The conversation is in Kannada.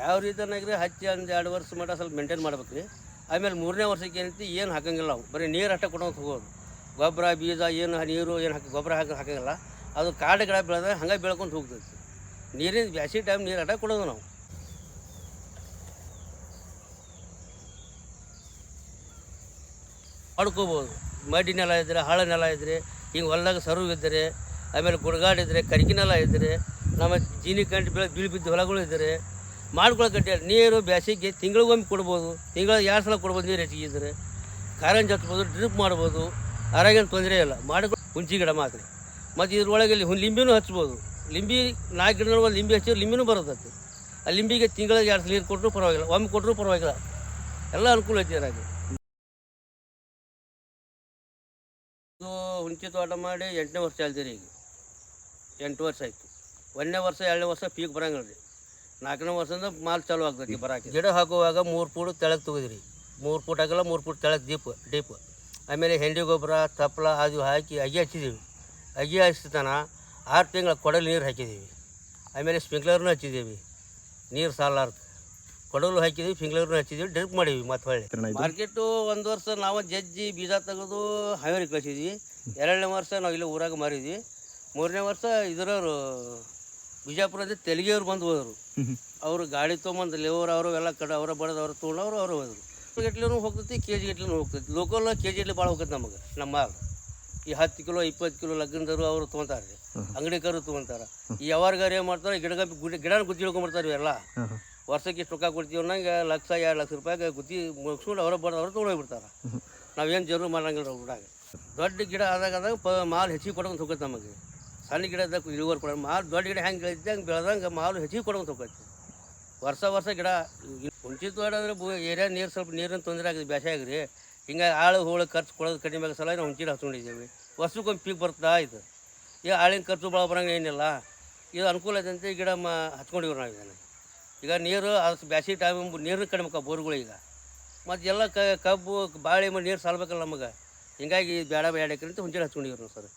ಯಾವ ರೀತಿಯಾಗ್ರಿ ಹಚ್ಚಿ ಒಂದು ಎರಡು ವರ್ಷ ಮಟ್ಟ ಸ್ವಲ್ಪ ಮೇಂಟೈನ್ ಮಾಡ್ಬೇಕು ರೀ. ಆಮೇಲೆ ಮೂರನೇ ವರ್ಷಕ್ಕೆ ಏನೈತಿ, ಏನು ಹಾಕಂಗಿಲ್ಲ ನಾವು ಬರೀ ನೀರು ಅಷ್ಟೇ ಕೊಡೋಕೆ ಹೋಗೋದು. ಗೊಬ್ಬರ, ಬೀಜ, ಏನು ನೀರು, ಏನು ಹಾಕಿ ಗೊಬ್ಬರ ಹಾಕಿ ಹಾಕಂಗಿಲ್ಲ. ಅದು ಕಾಡು ಗಿಡ ಬೆಳೆದಾಗ ಹಂಗೆ ಬೆಳ್ಕೊಂಡು ಹೋಗ್ತೈತಿ. ನೀರಿನ ಬ್ಯಾಸಿ ಟೈಮ್ ನೀರು ಅಟ ಕೊಡೋದು ನಾವು. ಪಡ್ಕೋಬೋದು ಮಡಿ ನೆಲ ಇದ್ದರೆ ಹಳೆ ನೆಲ ಇದ್ದರೆ ಹಿಂಗೆ ಹೊಲದಾಗ ಸರು ಇದ್ದರೆ ಆಮೇಲೆ ಗುಡ್ಗಾಡಿದ್ರೆ ಕರಿಕಿನೆಲ್ಲ ಕರಿಕಿ ನೆಲ ಇದ್ದರೆ ನಮ್ಮ ಜೀನಿ ಕಂಡು ಬೆಳೆ ಬೀಳು ಬಿದ್ದ ಹೊಲಗಳು ಇದ್ದರೆ ಮಾಡ್ಕೊಳಕಟ್ಟೆ ನೀರು ಬೇಸಿಗೆ ತಿಂಗಳಿಗೊಮ್ಮೆ ಕೊಡ್ಬೋದು ತಿಂಗಳ ಎರಡು ಸಲ ಕೊಡ್ಬೋದು ನೀರು ಹೆಚ್ಚಿಗೆ ಇದ್ದರೆ ಕಾರಂಜಿ ಹಚ್ಬೋದು ಡ್ರಿಪ್ ಮಾಡ್ಬೋದು, ಆರೋಗ್ಯನ ತೊಂದರೆ ಇಲ್ಲ. ಮಾಡ್ಕೊಂಡು ಹುಂಚಿ ಗಿಡ ಮಾತ್ರ. ಮತ್ತು ಇದ್ರೊಳಗೆ ಇಲ್ಲಿ ಲಿಂಬಿನೂ ಹಚ್ಬೋದು. ಲಿಂಬಿ, ನಾಲ್ಕು ಗಿಡ ಒಂದು ಲಿಂಬಿ ಹಚ್ಚಿದ್ರೆ ಲಿಂಬಿನೂ ಬರ್ತೈತಿ ಆ ಲಿಂಬಿಗೆ ತಿಂಗಳಿಗೆ ಎರಡು ಸಲ ನೀರು ಕೊಟ್ಟರು ಪರವಾಗಿಲ್ಲ. ಒಮ್ಮೆ ಕೊಟ್ಟರು ಪರವಾಗಿಲ್ಲ. ಎಲ್ಲ ಅನುಕೂಲ ಐತಿ ಇದು ಹುಂಚಿ ತೋಟ ಮಾಡಿ ಎಂಟನೇ ವರ್ಷ ಅಲ್ದಿರಿ ಈಗ. ಎಂಟು ವರ್ಷ ಆಯಿತು. ಒಂದನೇ ವರ್ಷ, ಎರಡನೇ ವರ್ಷ ಪೀಕ್ ಬರಂಗಿಲ್ಲ ರೀ ನಾಲ್ಕನೇ ವರ್ಷದಿಂದ ಮಾಲ್ ಚಾಲು ಆಗ್ತೈತಿ ಬರಾಕೆ ಗಿಡ ಹಾಕುವಾಗ ಮೂರು ಫೂಟ್ ತೆಳಗೆ ತೆಗೆದ್ರಿ. ಮೂರು ಫೂಟ್ ಆಗಲ್ಲ ಮೂರು ಫೂಟ್ ತೆಳಗೆ ದೀಪ ಡೀಪ್ ಆಮೇಲೆ ಹೆಂಡಿ ಗೊಬ್ಬರ ತಪ್ಪಲ ಅದು ಹಾಕಿ ಅಗಿ ಹಚ್ಚಿದ್ದೀವಿ ಅಗಿ ಹಚ್ಚಿತನ ಆರು ತಿಂಗಳ ಕೊಡಲು ನೀರು ಹಾಕಿದ್ದೀವಿ ಆಮೇಲೆ ಸ್ಪ್ರಿಂಕ್ಲರ್ನೂ ಹಚ್ಚಿದ್ದೀವಿ ನೀರು ಸಾಲಾರ್ದು. ಕೊಡಲು ಹಾಕಿದ್ವಿ ಸ್ಪ್ರಿಂಕ್ಲರ್ನೂ ಹಚ್ಚಿದ್ದೀವಿ ಡ್ರಿಪ್ ಮಾಡೀವಿ ಮತ್ತೆ ಹೊಳ್ಳಿ. ಮಾರ್ಕೆಟು ಒಂದು ವರ್ಷ ನಾವು ಜಜ್ಜಿ ಬೀಜ ತೆಗೆದು ಹಾವೇರಿ ಕಳಿಸಿದ್ವಿ. ಎರಡನೇ ವರ್ಷ ನಾವು ಇಲ್ಲಿ ಊರಾಗ ಮಾರಿದ್ವಿ. ಮೂರನೇ ವರ್ಷ ಇದರವರು ಬಿಜಾಪುರದ ತೆಲಿಗೆಯವ್ರು ಬಂದು ಹೋದರು. ಅವರು ಗಾಡಿ ತೊಗೊಂಬಂದು ಲೇವರ್ ಅವರು ಎಲ್ಲ ಕಡೆ ಅವರ ಬಡದವ್ರು ಅವ್ರು ತೊಗೊಂಡವ್ರು ಅವರು ಹೋದರು. ಗಟ್ಲೆನೂ ಹೋಗ್ತೈತಿ ಕೆ ಜಿ ಗಟ್ಲೆನೂ ಹೋಗ್ತೈತಿ. ಲೋಕಲ್ ಕೆ ಜಿ ಗಟ್ಲೆ ಭಾಳ ಹೋಗ್ತೈತೆ ನಮಗೆ ನಮ್ಮ ಮಾಲ್ ಈ ಹತ್ತು ಕಿಲೋ ಇಪ್ಪತ್ತು ಕಿಲೋ ಲಗ್ನದವರು ಅವರು ತೊಗೊಂತಾರೆ. ರೀ ಅಂಗಡಿಕರು ತೊಗೊಂತಾರೆ. ಈ ಯಾವಾರ್ಗಾರ ಏನು ಮಾಡ್ತಾರೆ ಗಿಡ ಗುಡಿ ಗಿಡನ ಗುದ್ದಿ ಹಿಡ್ಕೊಂಡ್ಬಿಡ್ತಾರೆ ಎಲ್ಲ ವರ್ಷಕ್ಕೆ ಇಷ್ಟು ರೊಕ್ಕ ಕೊಡ್ತೀವಿ ಅನ್ನಂಗೆ ಲಕ್ಷ ಎರಡು ಲಕ್ಷ ರೂಪಾಯಿಗೆ ಗುದ್ದಿ ಮುಗಿಸ್ಕೊಂಡು ಅವರ ಬಡ ಅವ್ರು ತೊಗೊಂಡೋಗ್ಬಿಡ್ತಾರೆ ನಾವೇನು ಜರೂರು ಮಾಡಂಗಿಲ್ಲ ಊರಾಗ. ದೊಡ್ಡ ಗಿಡ ಆದಾಗ ಆದಾಗ ಪ ಮಾಲ್ ಹೆಚ್ಚಿಗೆ ಪಡ್ಕೊಂಡು ಹೋಗುತ್ತೆ ನಮಗೆ. ಸಣ್ಣ ಗಿಡದ ಇಳುವರಿ ಕೊಡೋದು ಮಾಲು ದೊಡ್ಡ ಗಿಡ ಹೆಂಗೆ ಬೆಳೆದಂಗೆ ಬೆಳೆದಂಗೆ ಮಾಲು ಹೆಚ್ಚಿಗೆ ಕೊಡೋದು ತೊಗೊಳ್ತೀವಿ ವರ್ಷ ವರ್ಷ ಗಿಡ ಮುಂಚಿತ ತೋಟ ಅಂದ್ರೆ ಭೂ ಏರಿಯಾ ನೀರು ಸ್ವಲ್ಪ ನೀರಿನ ತೊಂದರೆ ಆಗಿದೆ ಬ್ಯಾಸ್ಯಾಗ ರೀ ಹಿಂಗಾಗಿ ಆಳು ಹೋಳು ಖರ್ಚು ಕೊಡೋದು ಕಡಿಮೆ ಆಗೋ ಸಲ ನಾವು ಹುಂಚಿನ ಹಚ್ಕೊಂಡಿದ್ದೀವಿ. ವರ್ಷಕ್ಕೊಂದು ಪೀಕ್ ಬರ್ತಾ ಇದು. ಈಗ ಆಳಿನ ಖರ್ಚು ಭಾಳ ಬರೋಂಗೆ ಏನಿಲ್ಲ. ಇದು ಅನುಕೂಲ ಐತೆ ಗಿಡ ಮ ಹಚ್ಕೊಂಡಿವ್ರು ನಾವು ಇದನ್ನು. ಈಗ ನೀರು ಅದು ಬ್ಯಾಸಿಗೆ ಟೈಮ್ ನೀರು ಕಡಿಮೆ ಬೋರ್ಗಳು ಈಗ. ಮತ್ತು ಎಲ್ಲ ಕಬ್ಬು, ಬಾಳೆ ನೀರು ಸಾಲ್ಬೇಕಲ್ಲ ನಮಗೆ. ಹಿಂಗಾಗಿ ಬೇಡ ಬೇಡ ಅಂತ ಹುಂಚಿ ಹಚ್ಕೊಂಡಿವ್ರು ಸರ್.